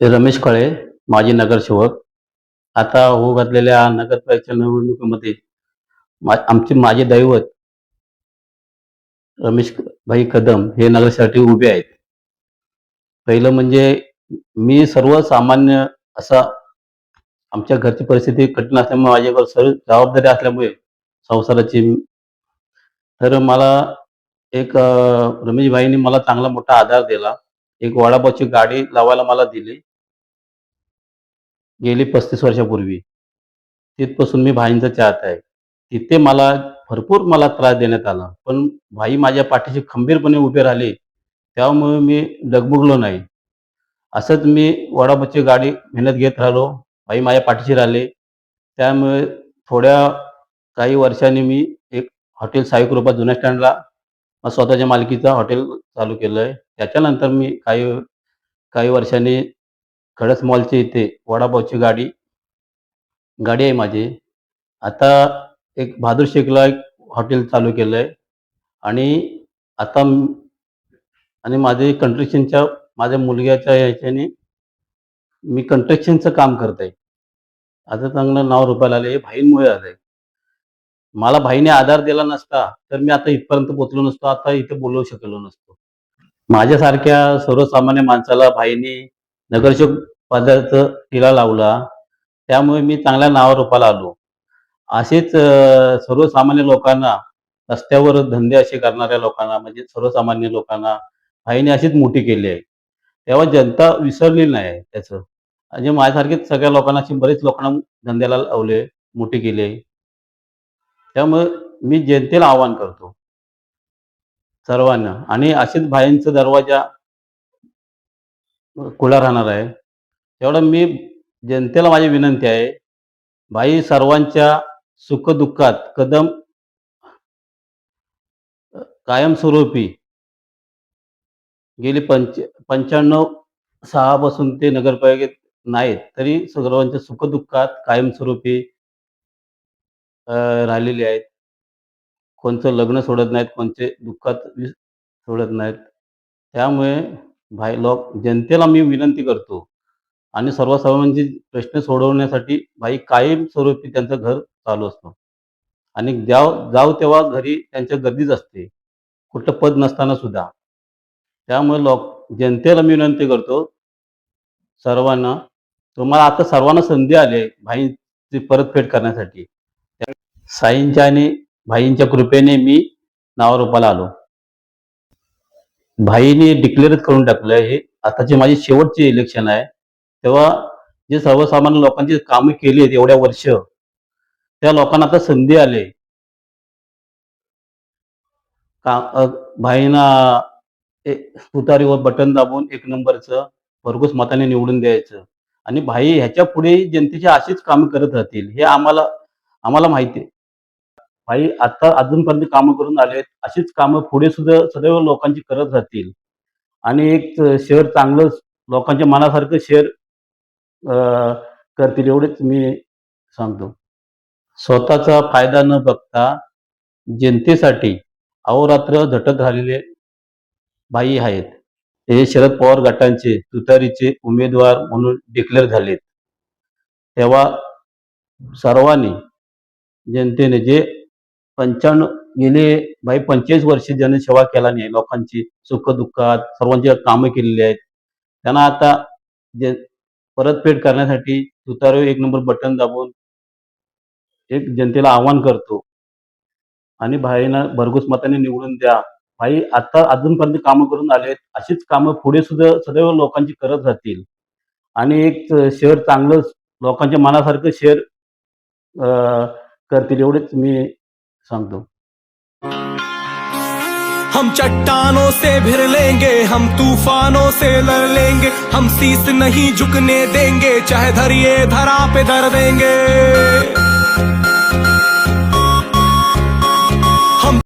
रमेश कळे माजी नगरसेवक. आता होऊ घातलेल्या नगरपालिकेच्या निवडणुकीमध्ये आमचे माझे दैवत रमेश भाई कदम हे नगरसाठी उभे आहेत. पहिलं म्हणजे मी सर्वसामान्य असा आमच्या घरची परिस्थिती कठीण असल्यामुळे माझ्यावर सर्व जबाबदारी असल्यामुळे संसाराची तर मला एक रमेश रमेशभाईंनी मला चांगला मोठा आधार दिला. एक वडापावची गाडी लावायला मला दिली. गेली पस्तीस वर्षापूर्वी. तिथपासून मी भाईंचा चाहत आहे. तिथे मला भरपूर मला त्रास देण्यात आला. पण भाई माझ्या पाठीशी खंबीरपणे उभे राहिले. त्यामुळे मी डगमगलो नाही. असंच मी वडापावची गाडी मेहनत घेत राहिलो. भाई माझ्या पाठीशी राहिले. त्यामुळे थोड्या काही वर्षांनी मी एक हॉटेल साई कृपा जुन्या स्टँडला स्वतःच्या मालकीचं हॉटेल चालू केलं आहे त्याच्यानंतर मी काही काही वर्षांनी खडस मॉलच्या इथे वडापावची गाडी गाडी आहे माझी. आता एक बहादूर शेखला एक हॉटेल चालू केलं आहे आणि आता आणि माझे कंट्रक्शनच्या माझ्या मुलग्याच्या ह्याच्याने मी कंट्रक्शनचं काम करत आहे आता चांगलं नाव रुपायला आलं हे भाईंमुळे आलं आहे मला भाईने आधार दिला नसता तर मी आता इथपर्यंत पोचलो नसतो आता इथे बोलवू शकलो नसतो. माझ्यासारख्या सर्वसामान्य माणसाला भाईने नगरसेवक पदाचा टिला लावला. त्यामुळे मी चांगल्या नावारूपाला आलो. असेच सर्वसामान्य लोकांना रस्त्यावर धंदे असे करणाऱ्या लोकांना म्हणजे सर्वसामान्य लोकांना भाईने अशीच मोठी केली. आहे तेव्हा जनता विसरली नाही त्याचं. म्हणजे माझ्यासारखेच सगळ्या लोकांना अशी बरेच लोकांना धंद्याला लावले मोठी केली. आहे त्यामुळे मी जनतेला आवाहन करतो. सर्वांना. आणि असेच भाईंचा दरवाजा खुला राहणार आहे. तेवढं मी जनतेला माझी विनंती आहे भाई सर्वांच्या सुखदुःखात कदम कायमस्वरूपी गेली पंच पंच्याण्णव सहापासून ते नगरपालिकेत नाहीत तरी सर्वांच्या सुखदुःखात कायमस्वरूपी राहिलेले आहेत. कोणचं लग्न सोडत नाहीत कोणते दुःखात सोडत नाहीत. त्यामुळे भाई लोक जनतेला मी विनंती करतो आणि सर्वसामान्यांचे प्रश्न सोडवण्यासाठी भाई कायमस्वरूपी त्यांचं घर चालू असतो. आणि जाव जाऊ तेव्हा घरी त्यांच्या गर्दीच असते. कुठलं पद नसताना सुद्धा. त्यामुळे लोक जनतेला मी विनंती करतो सर्वांना तुम्हाला आता सर्वांना संधी आली आहे भाईची परतफेड करण्यासाठी. साईंच्या आणि भाईंच्या कृपेने मी नावारूपाला आलो. भाईने डिक्लेअरच करून टाकलं हे. आताचे माझी शेवटचे इलेक्शन आहे तेव्हा जे सर्वसामान्य लोकांची कामे केली आहेत एवढ्या वर्ष त्या लोकांना आता संधी आले. का भाईना भाईंना तुतारीवर बटन दाबून एक नंबरचं भरघोस मताने निवडून द्यायचं. आणि भाई ह्याच्या पुढे जनतेची अशीच कामं करत राहतील हे आम्हाला आम्हाला माहिती आहे. भाई आता अजूनपर्यंत कामं करून आले अशीच कामं पुढे सुद्धा सदैव लोकांची करत राहतील. आणि एक शहर चांगलं लोकांच्या मनासारखं शहर करतील एवढेच मी सांगतो. स्वतःचा फायदा न बघता जनतेसाठी अहोरात्र झटत राहिलेले भाई आहेत. हे शरद पवार गटांचे तुतारीचे उमेदवार म्हणून डिक्लेअर झालेत. तेव्हा सर्वांनी जनतेने जे पंच्याण्णव गेले भाई पंचेचाळीस वर्ष सेवा केला नाही लोकांची सुखदुःखात सर्वांची कामं केलेली आहेत. त्यांना आता जे परतफेड करण्यासाठी तुतारो एक नंबर बटन दाबून एक जनतेला आवाहन करतो. आणि भाईना भरघोस मताने निवडून द्या. भाई आता अजूनपर्यंत कामं करून आले अशीच कामं पुढे सुद्धा सदैव लोकांची करत राहतील. आणि एक शहर चांगलं लोकांच्या मनासारखं शहर अं, करतील. एवढेच मी सांगतो हम चट्टानों से भिर लेंगे, हम तूफानों से लड़ लेंगे, हम शीश नहीं झुकने देंगे, चाहे धरिए धरा पे धर देंगे।